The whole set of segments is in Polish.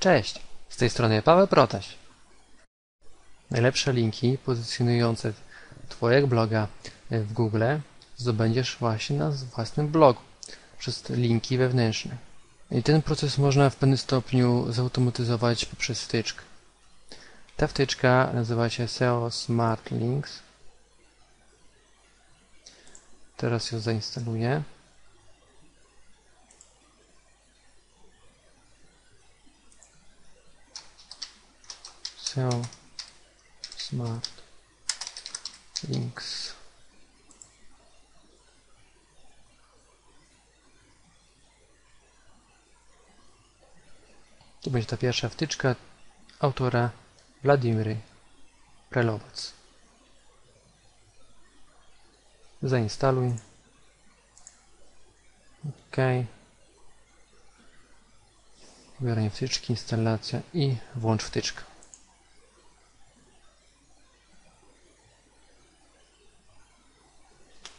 Cześć, z tej strony Paweł Protaś. Najlepsze linki pozycjonujące Twojego bloga w Google zdobędziesz właśnie na własnym blogu przez linki wewnętrzne. I ten proces można w pewnym stopniu zautomatyzować poprzez wtyczkę. Ta wtyczka nazywa się SEO Smart Links. Teraz ją zainstaluję. SEO Smart Links. To będzie ta pierwsza wtyczka autora Władimir Prelowac. Zainstaluj. OK. Wybieranie wtyczki, instalacja i włącz wtyczkę.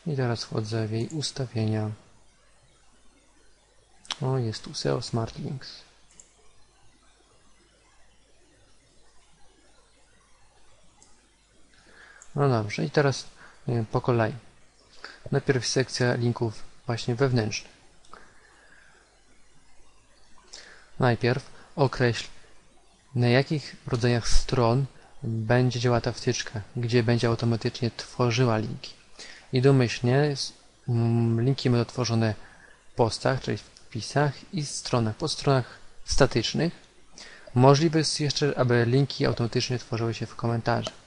I teraz wchodzę w jej ustawienia. O, jest tu SEO Smart Links. No dobrze, i teraz po kolei. Najpierw sekcja linków właśnie wewnętrznych. Najpierw określ na jakich rodzajach stron będzie działała ta wtyczka, gdzie będzie automatycznie tworzyła linki. I domyślnie linki będą tworzone w postach, czyli w wpisach i stronach. Po stronach statycznych możliwe jest jeszcze, aby linki automatycznie tworzyły się w komentarzach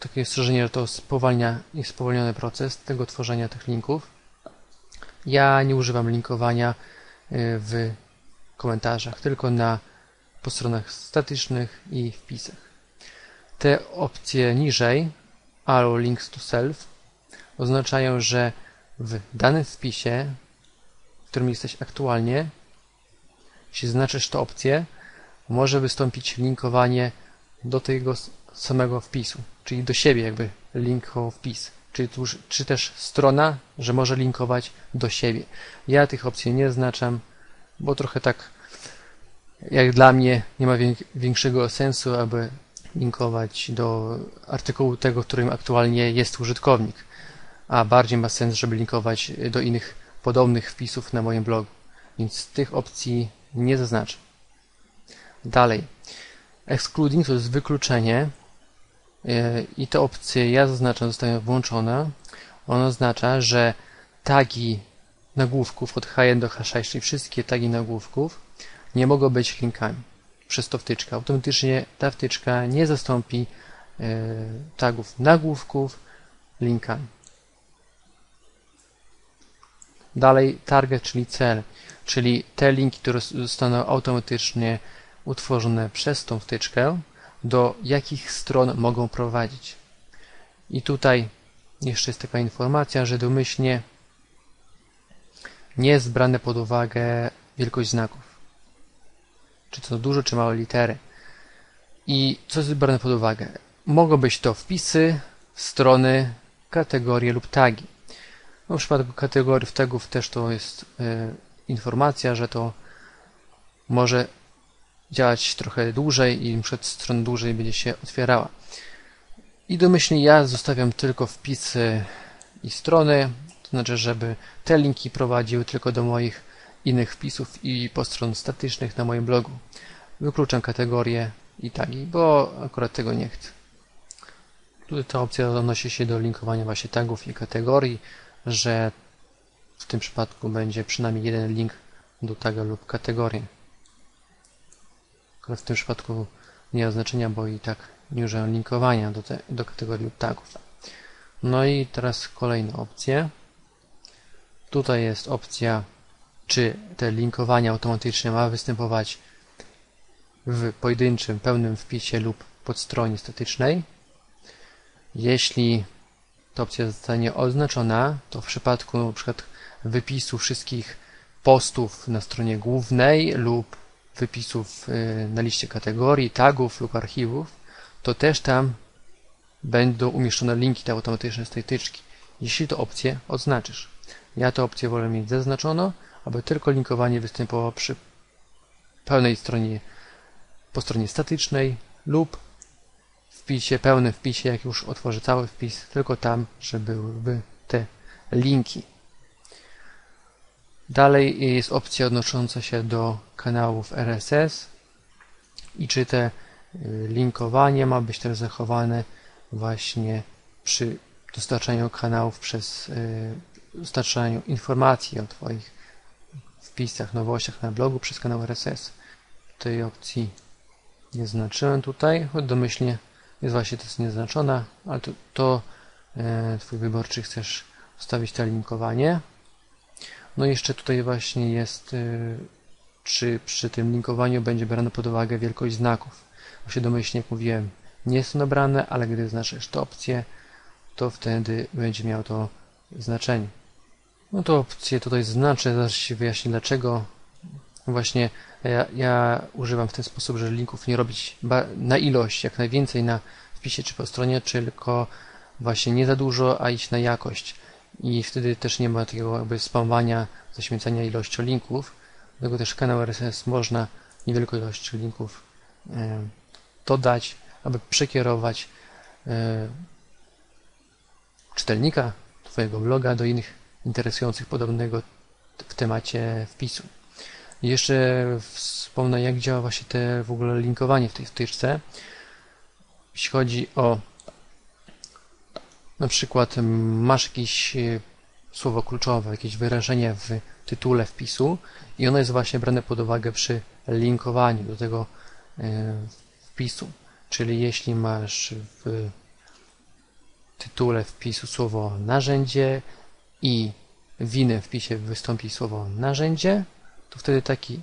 takie strzeżenie, że to spowalnia i spowolniony proces tego tworzenia tych linków. Ja nie używam linkowania y, w komentarzach, tylko na po stronach statycznych i wpisach. Te opcje niżej, Allow Links to Self, oznaczają, że w danym wpisie, w którym jesteś aktualnie, jeśli zaznaczysz tę opcję, może wystąpić linkowanie do tego samego wpisu, czyli do siebie jakby link o wpis, tuż, czy też strona, że może linkować do siebie. Ja tych opcji nie znaczam, bo trochę tak jak dla mnie nie ma większego sensu, aby linkować do artykułu tego, którym aktualnie jest użytkownik, a bardziej ma sens, żeby linkować do innych podobnych wpisów na moim blogu, więc tych opcji nie zaznaczę. Dalej. Excluding to jest wykluczenie, i te opcje ja zaznaczam zostają włączone. On oznacza, że tagi nagłówków od H1 do H6, czyli wszystkie tagi nagłówków nie mogą być linkami przez tą wtyczkę. Automatycznie ta wtyczka nie zastąpi e, tagów nagłówków linkami. Dalej target, czyli cel, czyli te linki, które zostaną automatycznie utworzone przez tą wtyczkę, do jakich stron mogą prowadzić. I tutaj jeszcze jest taka informacja, że domyślnie nie jest brane pod uwagę wielkość znaków. Czy to duże, czy małe litery. I co jest brane pod uwagę? Mogą być to wpisy, strony, kategorie lub tagi. No w przypadku kategorii tagów też to jest y, informacja, że to może działać trochę dłużej i przed stron dłużej będzie się otwierała. I domyślnie ja zostawiam tylko wpisy i strony, to znaczy, żeby te linki prowadziły tylko do moich innych wpisów i postron statycznych na moim blogu. Wykluczam kategorie i tagi, bo akurat tego nie chcę. Tutaj ta opcja odnosi się do linkowania właśnie tagów i kategorii, że w tym przypadku będzie przynajmniej jeden link do taga lub kategorii. Akurat w tym przypadku nie ma znaczenia, bo i tak nie użyłem linkowania do, te, do kategorii tagów. No i teraz kolejne opcje. Tutaj jest opcja, czy te linkowanie automatycznie ma występować w pojedynczym, pełnym wpisie lub podstronie statycznej. Jeśli ta opcja zostanie oznaczona, to w przypadku np. wypisu wszystkich postów na stronie głównej lub wypisów y, na liście kategorii, tagów lub archiwów, to też tam będą umieszczone linki te automatyczne z tej tyczki. Jeśli to opcję odznaczysz. Ja tę opcję wolę mieć zaznaczono, aby tylko linkowanie występowało przy pełnej stronie, po stronie statycznej lub wpisie, pełnym wpisie, jak już otworzę cały wpis, tylko tam, żeby byłyby te linki. Dalej jest opcja odnosząca się do kanałów RSS i czy te y, linkowanie ma być też zachowane właśnie przy dostarczaniu kanałów przez y, dostarczaniu informacji o Twoich wpisach, nowościach na blogu przez kanał RSS. Tej opcji nie znaczyłem tutaj, choć domyślnie jest właśnie to jest nieznaczona, ale to, to e, Twój wybór, czy chcesz wstawić to linkowanie. No jeszcze tutaj właśnie jest, e, czy przy tym linkowaniu będzie brane pod uwagę wielkość znaków. Właśnie domyślnie, jak mówiłem, nie są nabrane, ale gdy znaczysz tę opcję, to wtedy będzie miało to znaczenie. No to opcję tutaj znaczę, zaraz się wyjaśnię dlaczego. Właśnie ja, ja, używam w ten sposób, że linków nie robić na ilość, jak najwięcej na wpisie czy po stronie, tylko właśnie nie za dużo, a iść na jakość. I wtedy też nie ma takiego jakby spamowania, zaśmiecania ilością linków. Dlatego też kanał RSS można niewielką ilość linków e, dodać, aby przekierować e, czytelnika Twojego bloga do innych interesujących podobnego w temacie wpisu. I jeszcze wspomnę, jak działa właśnie te w ogóle linkowanie w tej wtyczce. Jeśli chodzi o na przykład masz jakieś e, słowo kluczowe, jakieś wyrażenie w tytule wpisu i ono jest właśnie brane pod uwagę przy linkowaniu do tego e, wpisu. Czyli jeśli masz w tytule wpisu słowo narzędzie i w innym wpisie wystąpi słowo narzędzie, to wtedy taki,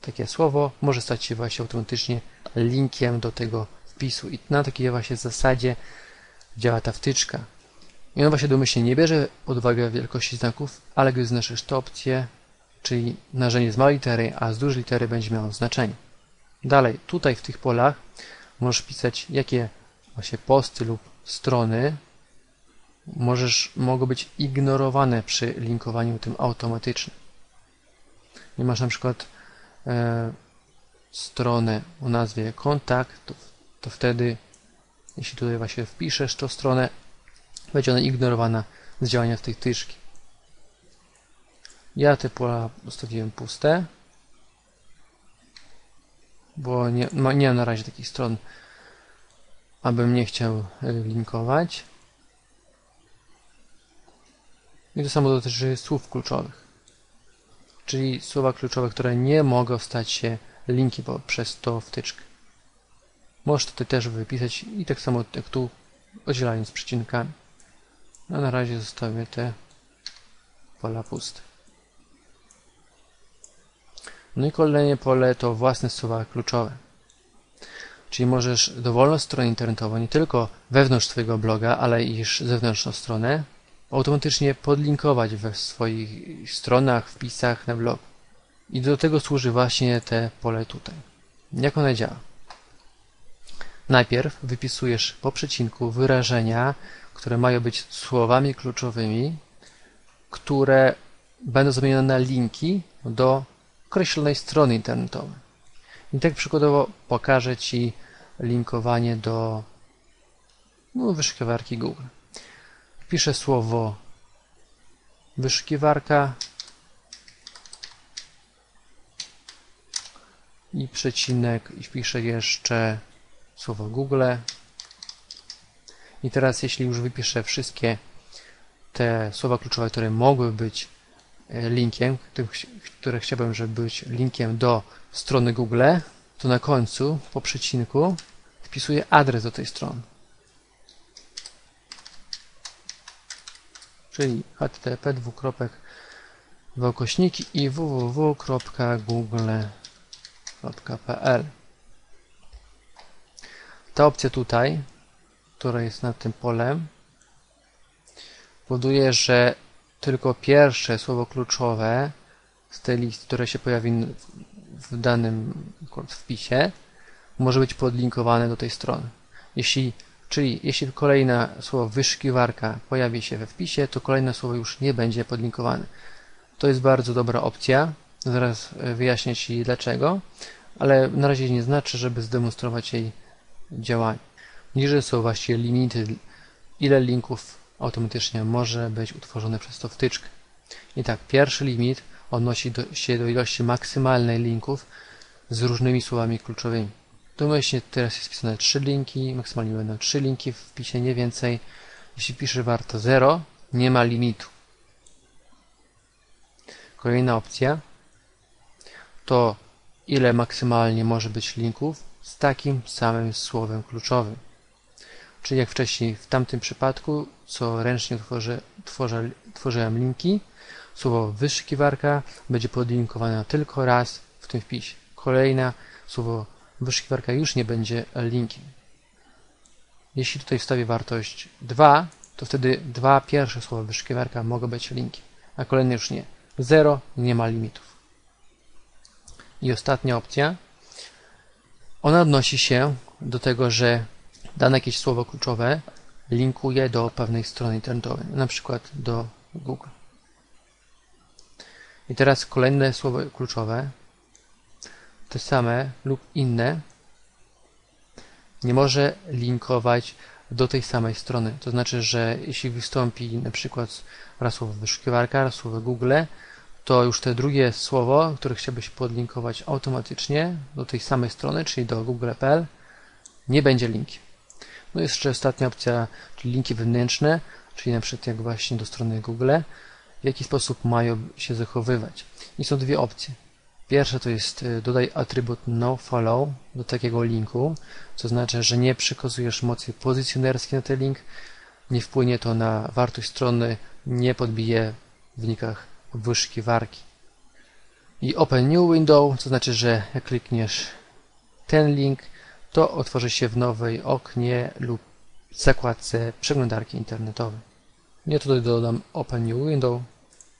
takie słowo może stać się właśnie automatycznie linkiem do tego wpisu. I na takiej właśnie zasadzie działa ta wtyczka. I ona właśnie domyślnie nie bierze pod uwagę wielkości znaków, ale gdy znaczysz tę opcję, czyli narzędzie z małej litery, a z dużej litery będzie miało znaczenie. Dalej, tutaj w tych polach możesz pisać, jakie właśnie posty lub strony możesz, mogą być ignorowane przy linkowaniu tym automatycznym. Nie masz na przykład e, stronę o nazwie kontakt, to, to wtedy, jeśli tutaj właśnie wpiszesz tą stronę, będzie ona ignorowana z działania w tej tyczki. Ja te pola zostawiłem puste, bo nie, nie mam na razie takich stron, abym nie chciał linkować. I to samo dotyczy słów kluczowych, czyli słowa kluczowe, które nie mogą stać się linki przez tą wtyczkę. Możesz tutaj też wypisać i tak samo jak tu, oddzielając przecinkami. A na razie zostawię te pola puste. No i kolejne pole to własne słowa kluczowe. Czyli możesz dowolną stronę internetową, nie tylko wewnątrz Twojego bloga, ale i zewnętrzną stronę, automatycznie podlinkować we swoich stronach, wpisach na blog. I do tego służy właśnie te pole tutaj. Jak one działa? Najpierw wypisujesz po przecinku wyrażenia, które mają być słowami kluczowymi, które będą zamienione na linki do określonej strony internetowej. I tak przykładowo pokażę Ci linkowanie do no, wyszukiwarki Google. Wpiszę słowo wyszukiwarka i przecinek i wpiszę jeszcze słowo Google. I teraz jeśli już wypiszę wszystkie te słowa kluczowe, które mogły być e, linkiem, które chciałbym, żeby być linkiem do strony Google, to na końcu, po przecinku, wpisuję adres do tej strony. czyli http dwukropek i www.google.pl Ta opcja tutaj, która jest nad tym polem, powoduje, że tylko pierwsze słowo kluczowe z tej listy, które się pojawi w danym wpisie, może być podlinkowane do tej strony. Jeśli Czyli jeśli kolejne słowo wyszukiwarka pojawi się we wpisie, to kolejne słowo już nie będzie podlinkowane. To jest bardzo dobra opcja. Zaraz e, wyjaśnię Ci dlaczego, ale na razie nie znaczy, żeby zdemonstrować jej działanie. Niżej są właściwie limity, ile linków automatycznie może być utworzone przez tą wtyczkę. I tak, pierwszy limit odnosi do, się do ilości maksymalnej linków z różnymi słowami kluczowymi. Domyślnie teraz jest wpisane 3 linki, maksymalnie będą 3 linki w wpisie, nie więcej. Jeśli pisze warto 0, nie ma limitu. Kolejna opcja to ile maksymalnie może być linków z takim samym słowem kluczowym. Czyli jak wcześniej w tamtym przypadku, co ręcznie tworzy, tworzy, tworzyłem linki, słowo wyszukiwarka będzie podlinkowane tylko raz w tym wpisie. Kolejna słowo wyszukiwarka już nie będzie linkiem. Jeśli tutaj wstawię wartość 2, to wtedy dwa pierwsze słowa wyszukiwarka mogą być linkiem, a kolejne już nie. 0 nie ma limitów. I ostatnia opcja, ona odnosi się do tego, że dane jakieś słowo kluczowe linkuje do pewnej strony internetowej, na przykład do Google. I teraz kolejne słowo kluczowe, te same lub inne, nie może linkować do tej samej strony. To znaczy, że jeśli wystąpi na przykład raz słowo wyszukiwarka, raz słowo Google, to już te drugie słowo, które chciałbyś podlinkować automatycznie do tej samej strony, czyli do google.pl, nie będzie linki. No jest jeszcze ostatnia opcja, czyli linki wewnętrzne, czyli na przykład jak właśnie do strony Google, w jaki sposób mają się zachowywać. I są dwie opcje. Pierwsza to jest y, dodaj atrybut nofollow do takiego linku, co znaczy, że nie przekazujesz mocy pozycjonerskiej na ten link, nie wpłynie to na wartość strony, nie podbije w wynikach wyszukiwarki. I Open New Window, to znaczy, że jak klikniesz ten link, to otworzy się w nowej oknie lub zakładce przeglądarki internetowej. Ja tutaj dodam Open New Window,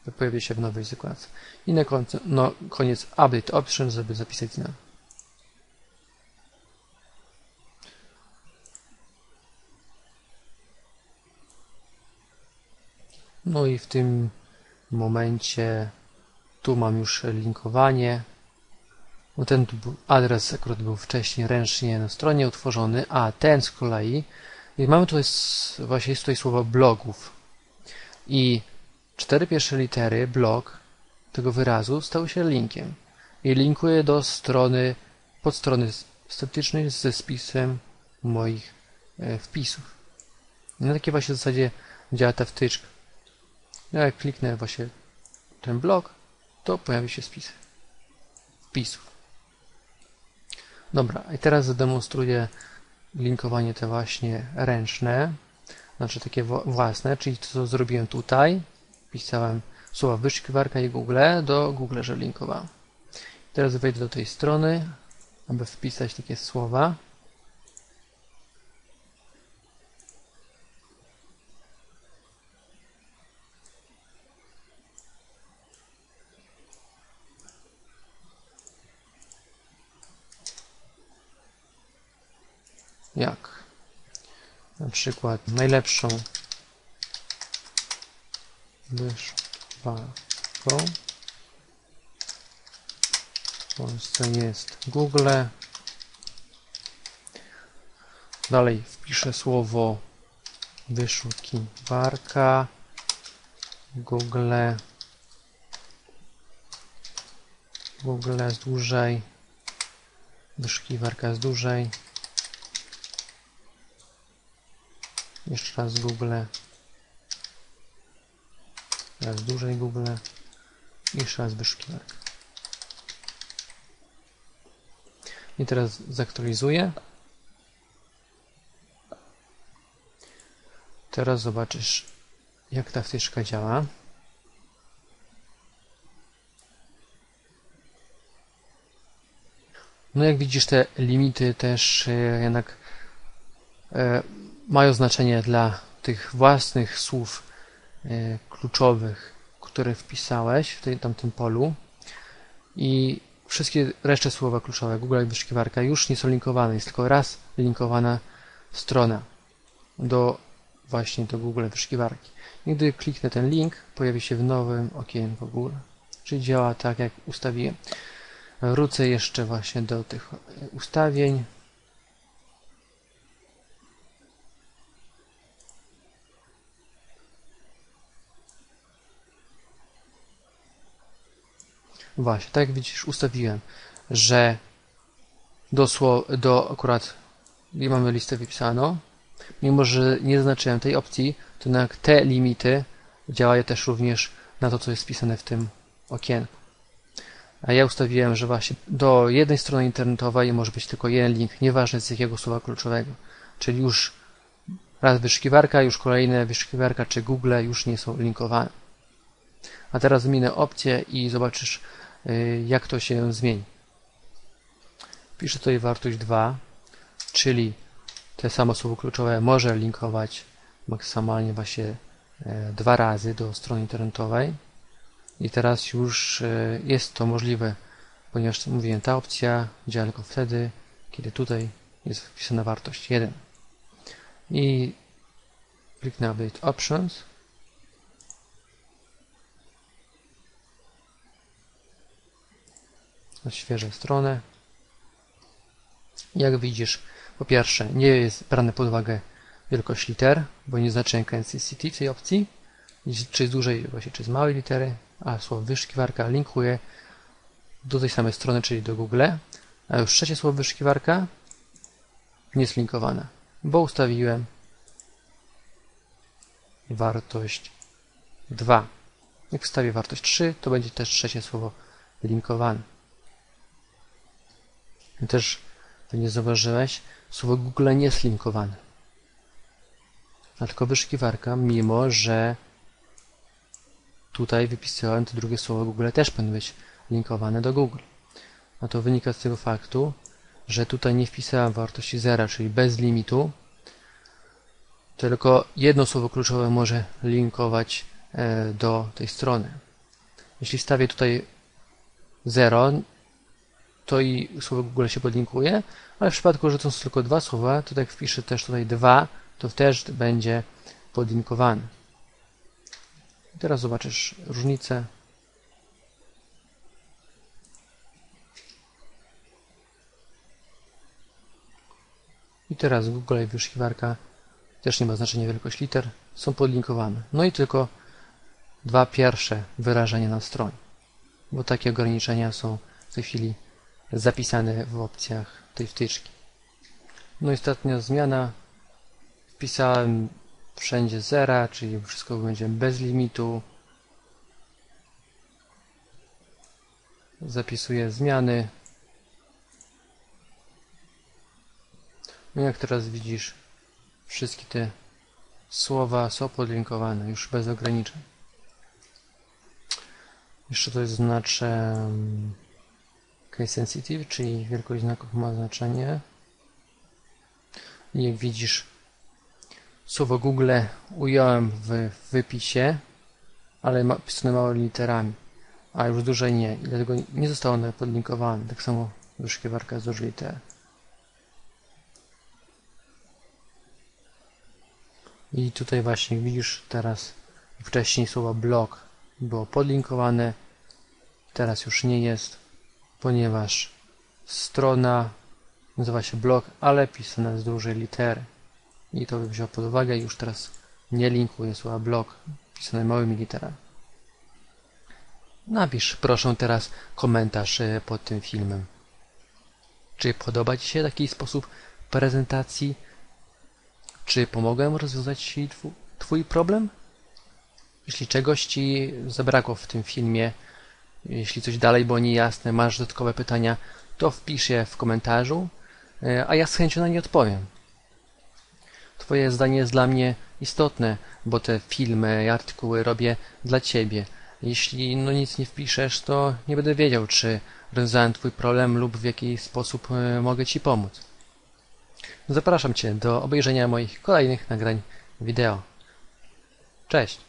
to pojawi się w nowej zakładce. I na końcu, no, koniec Update Option, żeby zapisać zmiany. No i w tym momencie tu mam już linkowanie. Bo ten adres akurat był wcześniej ręcznie na stronie utworzony, a ten z kolei i mamy tutaj właśnie jest tutaj słowo blogów. I cztery pierwsze litery blog tego wyrazu stały się linkiem. I linkuje do strony podstrony statycznej ze spisem moich e, wpisów. Na takiej właśnie zasadzie działa ta wtyczka. No jak kliknę właśnie ten blok, to pojawi się spis wpisów. Dobra, i teraz zademonstruję linkowanie te właśnie ręczne, znaczy takie własne, czyli to, co zrobiłem tutaj. Pisałem słowa wyszukiwarka i Google do Google, że linkowałem. Teraz wejdę do tej strony, aby wpisać takie słowa. Jak? Na przykład najlepszą wyszukiwarką w Polsce jest Google. Dalej wpiszę słowo wyszukiwarka. Google. Google jest dłużej. Wyszukiwarka jest dłużej Jeszcze raz Google. Raz dłużej Google. Jeszcze raz wyszukiwarka. I teraz zaktualizuję. Teraz zobaczysz, jak ta wtyczka działa. No jak widzisz, te limity też e, jednak e, mają znaczenie dla tych własnych słów e, kluczowych, które wpisałeś w tej, tamtym polu i wszystkie resztę słowa kluczowe Google i wyszukiwarka już nie są linkowane, jest tylko raz linkowana strona. do właśnie do Google wyszukiwarki. I gdy kliknę ten link, pojawi się w nowym okienku Google. Czyli działa tak, jak ustawiłem. Wrócę jeszcze właśnie do tych ustawień. Właśnie, tak jak widzisz, ustawiłem, że do, do akurat nie mamy listę wypisaną, mimo że nie zaznaczyłem tej opcji, to na te limity działają też również na to, co jest wpisane w tym okienku. A ja ustawiłem, że właśnie do jednej strony internetowej może być tylko jeden link, nieważne z jakiego słowa kluczowego. Czyli już raz wyszukiwarka, już kolejne wyszukiwarka czy Google już nie są linkowane. A teraz zmienię opcję i zobaczysz, jak to się zmieni. Piszę tutaj wartość 2, czyli te samo słowo kluczowe może linkować maksymalnie właśnie e, dwa razy do strony internetowej. I teraz już e, jest to możliwe, ponieważ mówiłem, ta opcja działa tylko wtedy, kiedy tutaj jest wpisana wartość 1. I kliknę Update Options. Odświeżę stronę. Jak widzisz, po pierwsze, nie jest brane pod uwagę wielkość liter, bo nie znaczy City w tej opcji, czy z dużej, właśnie, czy z małej litery, a słowo wyszukiwarka linkuje do tej samej strony, czyli do Google, a już trzecie słowo wyszukiwarka nie jest linkowane, bo ustawiłem wartość 2. Jak wstawię wartość 3, to będzie też trzecie słowo linkowane. Też nie zauważyłeś, słowo Google nie jest linkowane. A tylko wyszukiwarka, mimo że tutaj wypisałem to drugie słowo Google też powinno być linkowane do Google. A to wynika z tego faktu, że tutaj nie wpisałem wartości zera, czyli bez limitu, tylko jedno słowo kluczowe może linkować e, do tej strony. Jeśli stawię tutaj 0, to i słowo Google się podlinkuje, ale w przypadku, że to są tylko dwa słowa, to tak wpiszę też tutaj dwa, to też będzie podlinkowany. Teraz zobaczysz różnicę. I teraz Google i wyszukiwarka też nie ma znaczenia wielkość liter, są podlinkowane. No i tylko dwa pierwsze wyrażenia na stronie, bo takie ograniczenia są w tej chwili zapisane w opcjach tej wtyczki. No i ostatnia zmiana. Wpisałem wszędzie zera, czyli wszystko będzie bez limitu. Zapisuję zmiany. No jak teraz widzisz, wszystkie te słowa są podlinkowane już bez ograniczeń. Jeszcze to znaczę case sensitive, czyli wielkość znaków ma znaczenie. Jak widzisz, słowo Google ująłem w wypisie, ale pisane małymi literami, a już duże nie. Dlatego nie zostało one podlinkowane. Tak samo wyszukiwarka z dużej litery. I tutaj właśnie widzisz teraz wcześniej słowo blog było podlinkowane, teraz już nie jest ponieważ strona nazywa się blog, ale pisana z dużej litery. I to bym wziął pod uwagę. Już teraz nie linkuję słowa blog pisane małymi literami. Napisz proszę teraz komentarz e, pod tym filmem. Czy podoba Ci się taki sposób prezentacji? Czy pomogłem rozwiązać Twój problem? Jeśli czegoś Ci zabrakło w tym filmie, jeśli coś dalej było niejasne, masz dodatkowe pytania, to wpisz je w komentarzu, e, a ja z chęcią na nie odpowiem. Twoje zdanie jest dla mnie istotne, bo te filmy i artykuły robię dla Ciebie. Jeśli no nic nie wpiszesz, to nie będę wiedział, czy rozwiązałem Twój problem lub w jaki sposób e, mogę Ci pomóc. Zapraszam Cię do obejrzenia moich kolejnych nagrań wideo. Cześć!